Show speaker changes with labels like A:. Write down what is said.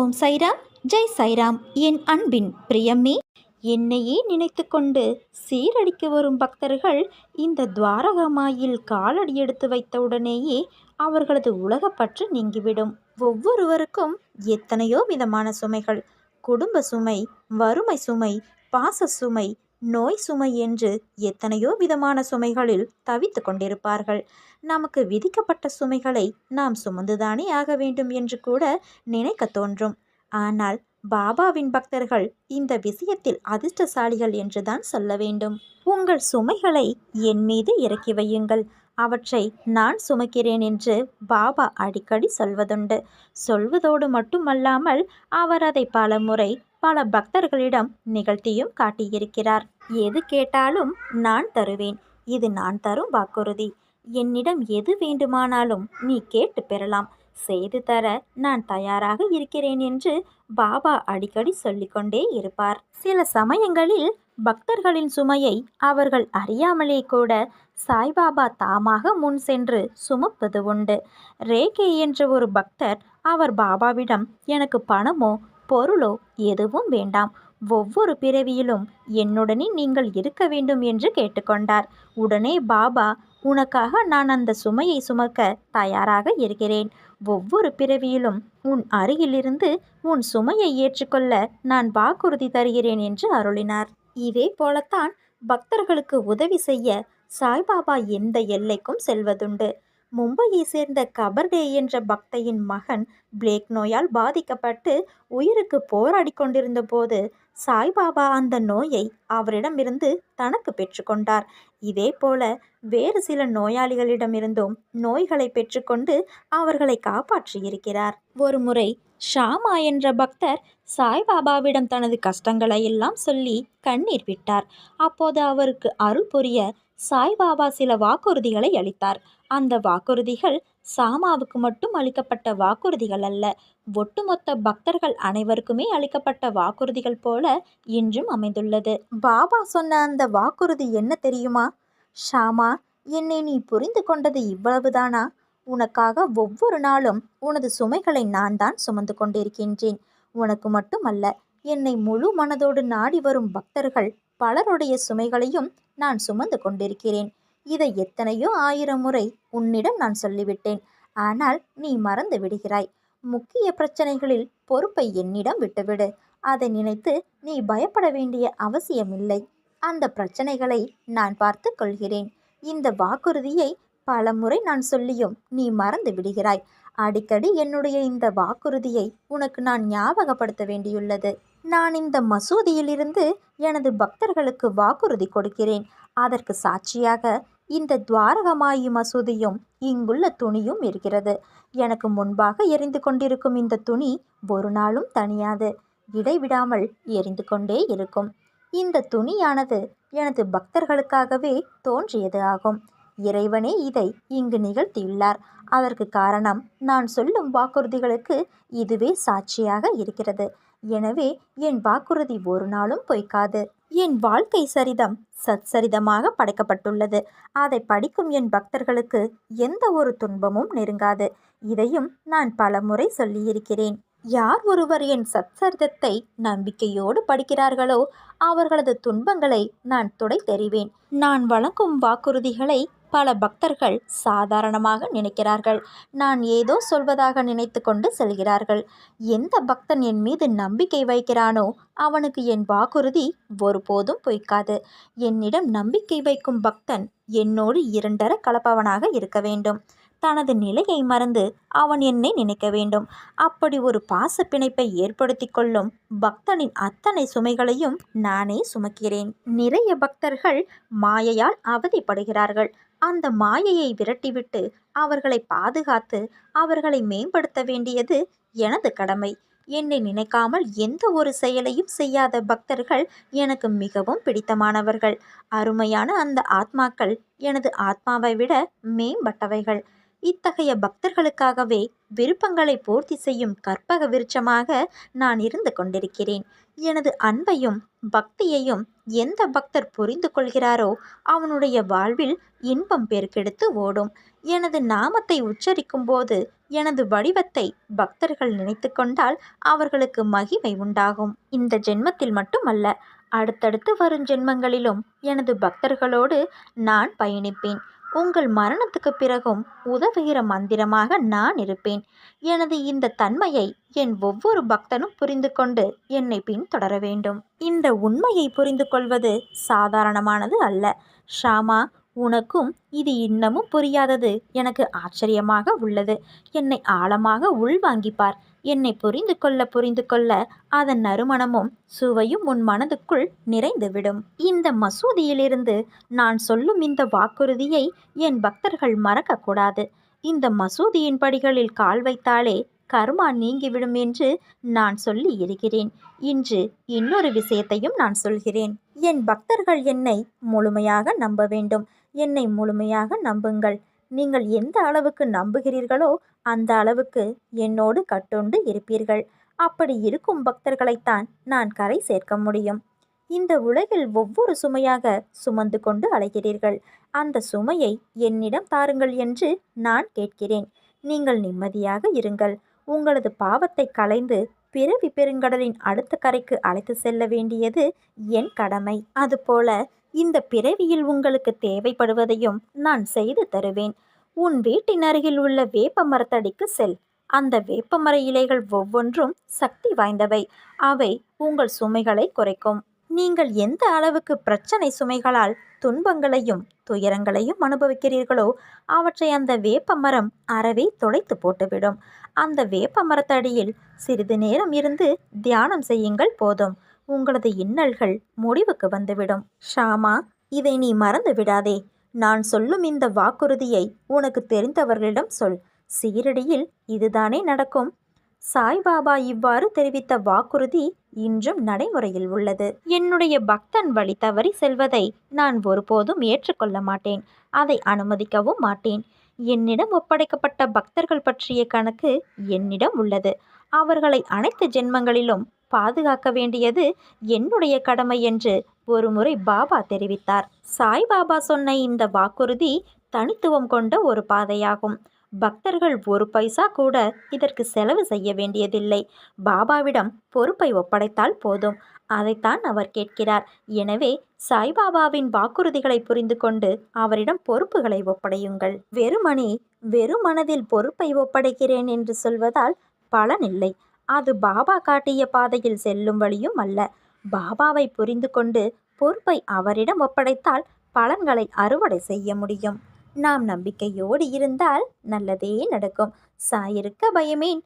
A: ஓம் சைராம் ஜெய் சைராம். என் அன்பின் பிரியமே என்னையே நினைத்து கொண்டு சீரடிக்க வரும் பக்தர்கள் இந்த துவாரகமாயில் காலடி எடுத்து வைத்தவுடனேயே அவர்களது உலகப்பற்று நீங்கிவிடும். ஒவ்வொருவருக்கும் எத்தனையோ விதமான சுமைகள். குடும்ப சுமை வறுமை சுமை பாச சுமை நோய் சுமை என்று எத்தனையோ விதமான சுமைகளில் தவித்து கொண்டிருப்பார்கள். நமக்கு விதிக்கப்பட்ட சுமைகளை நாம் சுமந்துதானே ஆக வேண்டும் என்று கூட நினைக்க தோன்றும். ஆனால் பாபாவின் பக்தர்கள் இந்த விஷயத்தில் அதிர்ஷ்டசாலிகள் என்றுதான் சொல்ல வேண்டும். உங்கள் சுமைகளை என் மீது இறக்கி வையுங்கள். அவற்றை நான் சுமக்கிறேன் என்று பாபா அடிக்கடி சொல்வதுண்டு. சொல்வதோடு மட்டுமல்லாமல் அவர் அதை பல முறை பல பக்தர்களிடம் நிகழ்த்தியும் காட்டியிருக்கிறார். எது கேட்டாலும் நான் தருவேன். இது நான் தரும் வாக்குறுதி. என்னிடம் எது வேண்டுமானாலும் நீ கேட்டு பெறலாம். செய்து தர நான் தயாராக இருக்கிறேன் என்று பாபா அடிக்கடி சொல்லிக்கொண்டே இருப்பார். சில சமயங்களில் பக்தர்களின் சுமையை அவர்கள் அறியாமலே கூட சாய்பாபா தாமாக முன் சென்று சுமப்பது உண்டு. ரேகே என்ற ஒரு பக்தர் அவர் பாபாவிடம் எனக்கு பணமோ பொருளோ எதுவும் வேண்டாம். ஒவ்வொரு பிறவியிலும் என்னுடனே நீங்கள் இருக்க வேண்டும் என்று கேட்டுக்கொண்டார். உடனே பாபா உனக்காக நான் அந்த சுமையை சுமக்க தயாராக இருக்கிறேன். ஒவ்வொரு பிறவியிலும் உன் அருகிலிருந்து உன் சுமையை ஏற்றுக்கொள்ள நான் வாக்குறுதி தருகிறேன் என்று அருளினார். இதே போலத்தான் பக்தர்களுக்கு உதவி செய்ய சாய்பாபா எந்த எல்லைக்கும் செல்வதுண்டு. மும்பையை சேர்ந்த கபர்டே என்ற பக்தையின் மகன் பிளேக் நோயால் பாதிக்கப்பட்டு உயிருக்கு போராடி கொண்டிருந்த போது சாய்பாபா அந்த நோயை அவரிடமிருந்து தனக்கு பெற்றுக்கொண்டார் இதே போல வேறு சில நோயாளிகளிடமிருந்தும் நோய்களை பெற்றுக்கொண்டு அவர்களை காப்பாற்றியிருக்கிறார் ஒரு முறை ஷாமா என்ற பக்தர் சாய்பாபாவிடம் தனது கஷ்டங்களை எல்லாம் சொல்லி கண்ணீர் விட்டார். அப்போது அவருக்கு அருள் புரிய சாய்பாபா சில வாக்குறுதிகளை அளித்தார். அந்த வாக்குறுதிகள் சாமாவுக்கு மட்டும் அளிக்கப்பட்ட வாக்குறுதிகள் அல்ல. ஒட்டுமொத்த பக்தர்கள் அனைவருக்குமே அளிக்கப்பட்ட வாக்குறுதிகள் போல இன்றும் அமைந்துள்ளது. பாபா சொன்ன அந்த வாக்குறுதி என்ன தெரியுமா? ஷாமா என்னை நீ புரிந்து கொண்டது இவ்வளவுதானா? உனக்காக ஒவ்வொரு நாளும் உனது சுமைகளை நான் தான் சுமந்து கொண்டிருக்கின்றேன். உனக்கு மட்டுமல்ல என்னை முழு மனதோடு நாடி வரும் பக்தர்கள் பலருடைய சுமைகளையும் நான் சுமந்து கொண்டிருக்கிறேன். இதை எத்தனையோ ஆயிரம் முறை உன்னிடம் நான் சொல்லிவிட்டேன். ஆனால் நீ மறந்து விடுகிறாய். முக்கிய பிரச்சனைகளில் பொறுப்பை என்னிடம் விட்டுவிடு. அதை நினைத்து நீ பயப்பட வேண்டிய அவசியமில்லை. அந்த பிரச்சனைகளை நான் பார்த்து கொள்கிறேன். இந்த வாக்குறுதியை பல முறை நான் சொல்லியும் நீ மறந்து விடுகிறாய். அடிக்கடி என்னுடைய இந்த வாக்குறுதியை உனக்கு நான் ஞாபகப்படுத்த வேண்டியுள்ளது. நான் இந்த மசூதியிலிருந்து எனது பக்தர்களுக்கு வாக்குறுதி கொடுக்கிறேன். அதற்கு சாட்சியாக இந்த துவாரகமாயி மசூதியும் இங்குள்ள துணியும் இருக்கிறது. எனக்கு முன்பாக எரிந்து கொண்டிருக்கும் இந்த துணி ஒரு நாளும் தனியாது இடைவிடாமல் எரிந்து கொண்டே இருக்கும். இந்த துணியானது எனது பக்தர்களுக்காகவே தோன்றியது ஆகும். இறைவனே இதை இங்கு நிகழ்த்தியுள்ளார். அதற்கு காரணம் நான் சொல்லும் வாக்குறுதிகளுக்கு இதுவே சாட்சியாக இருக்கிறது. எனவே என் வாக்குறுதி ஒரு நாளும் பொய்க்காது. என் வாழ்க்கை சரிதம் சத்சரிதமாக படைக்கப்பட்டுள்ளது. அதை படிக்கும் என் பக்தர்களுக்கு எந்த ஒரு துன்பமும் நெருங்காது. இதையும் நான் பல முறை சொல்லியிருக்கிறேன். யார் ஒருவர் என் சத்சரிதத்தை நம்பிக்கையோடு படிக்கிறார்களோ அவர்களது துன்பங்களை நான் துடை தெரிவேன் நான் வழங்கும் வாக்குறுதிகளை பல பக்தர்கள் சாதாரணமாக நினைக்கிறார்கள். நான் ஏதோ சொல்வதாக நினைத்து கொண்டு செல்கிறார்கள். எந்த பக்தன் என் மீது நம்பிக்கை வைக்கிறானோ அவனுக்கு என் வாக்குறுதி ஒருபோதும் பொய்க்காது. என்னிடம் நம்பிக்கை வைக்கும் பக்தன் என்னோடு இரண்டர கலப்பவனாக இருக்க வேண்டும். தனது நிலையை மறந்து அவன் என்னை நினைக்க வேண்டும். அப்படி ஒரு பாச பிணைப்பை ஏற்படுத்தி கொள்ளும் பக்தனின் அத்தனை சுமைகளையும் நானே சுமக்கிறேன். நிறைய பக்தர்கள் மாயையால் அவதிப்படுகிறார்கள். அந்த மாயையை விரட்டிவிட்டு அவர்களை பாதுகாத்து அவர்களை மேம்படுத்த வேண்டியது எனது கடமை. என்னை நினைக்காமல் எந்த ஒரு செயலையும் செய்யாத பக்தர்கள் எனக்கு மிகவும் பிடித்தமானவர்கள். அருமையான அந்த ஆத்மாக்கள் எனது ஆத்மாவை விட மேம்பட்டவைகள். இத்தகைய பக்தர்களுக்காகவே விருப்பங்களை பூர்த்தி செய்யும் கற்பக விருட்சமாக நான் இருந்து கொண்டிருக்கிறேன். எனது அன்பையும் பக்தியையும் எந்த பக்தர் புரிந்து கொள்கிறாரோ அவனுடைய வாழ்வில் இன்பம் பெருக்கெடுத்து ஓடும். எனது நாமத்தை உச்சரிக்கும் போது எனது வடிவத்தை பக்தர்கள் நினைத்து கொண்டால் அவர்களுக்கு மகிமை உண்டாகும். இந்த ஜென்மத்தில் மட்டுமல்ல அடுத்தடுத்து வரும் ஜென்மங்களிலும் எனது பக்தர்களோடு நான் பயணிப்பேன். உங்கள் மரணத்துக்கு பிறகும் உதவுகிற மந்திரமாக நான் இருப்பேன். எனது இந்த தன்மையை என் ஒவ்வொரு பக்தனும் புரிந்து கொண்டு என்னை பின்தொடர வேண்டும். இந்த உண்மையை புரிந்து கொள்வது சாதாரணமானது அல்ல. ஷாமா உனக்கும் இது இன்னமும் புரியாதது. எனக்கு ஆச்சரியமாக உள்ளது. என்னை ஆழமாக உள்வாங்கிப்பார். என்னை புரிந்து கொள்ள புரிந்து கொள்ள அதன் நறுமணமும் சுவையும் உன் மனதுக்குள் நிறைந்துவிடும் இந்த மசூதியிலிருந்து நான் சொல்லும் இந்த வாக்குறுதியை என் பக்தர்கள் மறக்கக்கூடாது. இந்த மசூதியின் படிகளில் கால் வைத்தாலே கர்மா நீங்கிவிடும் என்று நான் சொல்லி இருக்கிறேன். இன்று இன்னொரு விஷயத்தையும் நான் சொல்கிறேன். என் பக்தர்கள் என்னை முழுமையாக நம்ப வேண்டும். என்னை முழுமையாக நம்புங்கள். நீங்கள் எந்த அளவுக்கு நம்புகிறீர்களோ அந்த அளவுக்கு என்னோடு கட்டுண்டு இருப்பீர்கள். அப்படி இருக்கும் பக்தர்களைத்தான் நான் கரை சேர்க்க முடியும். இந்த உலகில் ஒவ்வொரு சுமையாக சுமந்து கொண்டு அலைகிறீர்கள். அந்த சுமையை என்னிடம் தாருங்கள் என்று நான் கேட்கிறேன். நீங்கள் நிம்மதியாக இருங்கள். உங்களது பாவத்தை களைந்து பிறவி பெருங்கடலின் அடுத்த கரைக்கு அழைத்து செல்ல வேண்டியது என் கடமை. அதுபோல இந்த பிறவியில் உங்களுக்கு தேவைப்படுவதையும் நான் செய்து தருவேன். உன் வீட்டின் அருகில் உள்ள வேப்ப மரத்தடிக்கு செல். அந்த வேப்பமர இலைகள் ஒவ்வொன்றும் சக்தி வாய்ந்தவை. அவை உங்கள் சுமைகளை குறைக்கும். நீங்கள் எந்த அளவுக்கு பிரச்சனை சுமைகளால் துன்பங்களையும் துயரங்களையும் அனுபவிக்கிறீர்களோ அவற்றை அந்த வேப்ப மரம் அறவே தொலைத்து போட்டுவிடும். அந்த வேப்ப மரத்தடியில் சிறிது நேரம் இருந்து தியானம் செய்யுங்கள் போதும். உங்களது இன்னல்கள் முடிவுக்கு வந்துவிடும். ஷாமா இதை நீ மறந்து விடாதே. நான் சொல்லும் இந்த வாக்குறுதியை உனக்கு தெரிந்தவர்களிடம் சொல். சீரடியில் இதுதானே நடக்கும். சாய்பாபா இவ்வாறு தெரிவித்த வாக்குறுதி இன்றும் நடைமுறையில் உள்ளது. என்னுடைய பக்தன் வழி தவறி செல்வதை நான் ஒருபோதும் ஏற்றுக்கொள்ள மாட்டேன். அதை அனுமதிக்கவும் மாட்டேன். என்னிடம் ஒப்படைக்கப்பட்ட பக்தர்கள் பற்றிய கணக்கு என்னிடம் உள்ளது. அவர்களை அனைத்து ஜென்மங்களிலும் பாதுகாக்க வேண்டியது என்னுடைய கடமை என்று ஒருமுறை பாபா தெரிவித்தார். சாய்பாபா சொன்ன இந்த வாக்குறுதி தனித்துவம் கொண்ட ஒரு பாதையாகும். பக்தர்கள் ஒரு பைசா கூட இதற்கு செலவு செய்ய வேண்டியதில்லை. பாபாவிடம் பொறுப்பை ஒப்படைத்தால் போதும். அதைத்தான் அவர் கேட்கிறார். எனவே சாய்பாபாவின் வாக்குறுதிகளை புரிந்து கொண்டு அவரிடம் பொறுப்புகளை ஒப்படையுங்கள். வெறுமனே வெறுமனதில் பொறுப்பை ஒப்படைக்கிறேன் என்று சொல்வதால் பலனில்லை அது பாபா காட்டிய பாதையில் செல்லும் வழியும் அல்ல. பாபாவை புரிந்து கொண்டு பொறுப்பை அவரிடம் ஒப்படைத்தால் பலன்களை அறுவடை செய்ய முடியும். நாம் நம்பிக்கையோடு இருந்தால் நல்லதே நடக்கும். சாயிருக்க பயமேன்.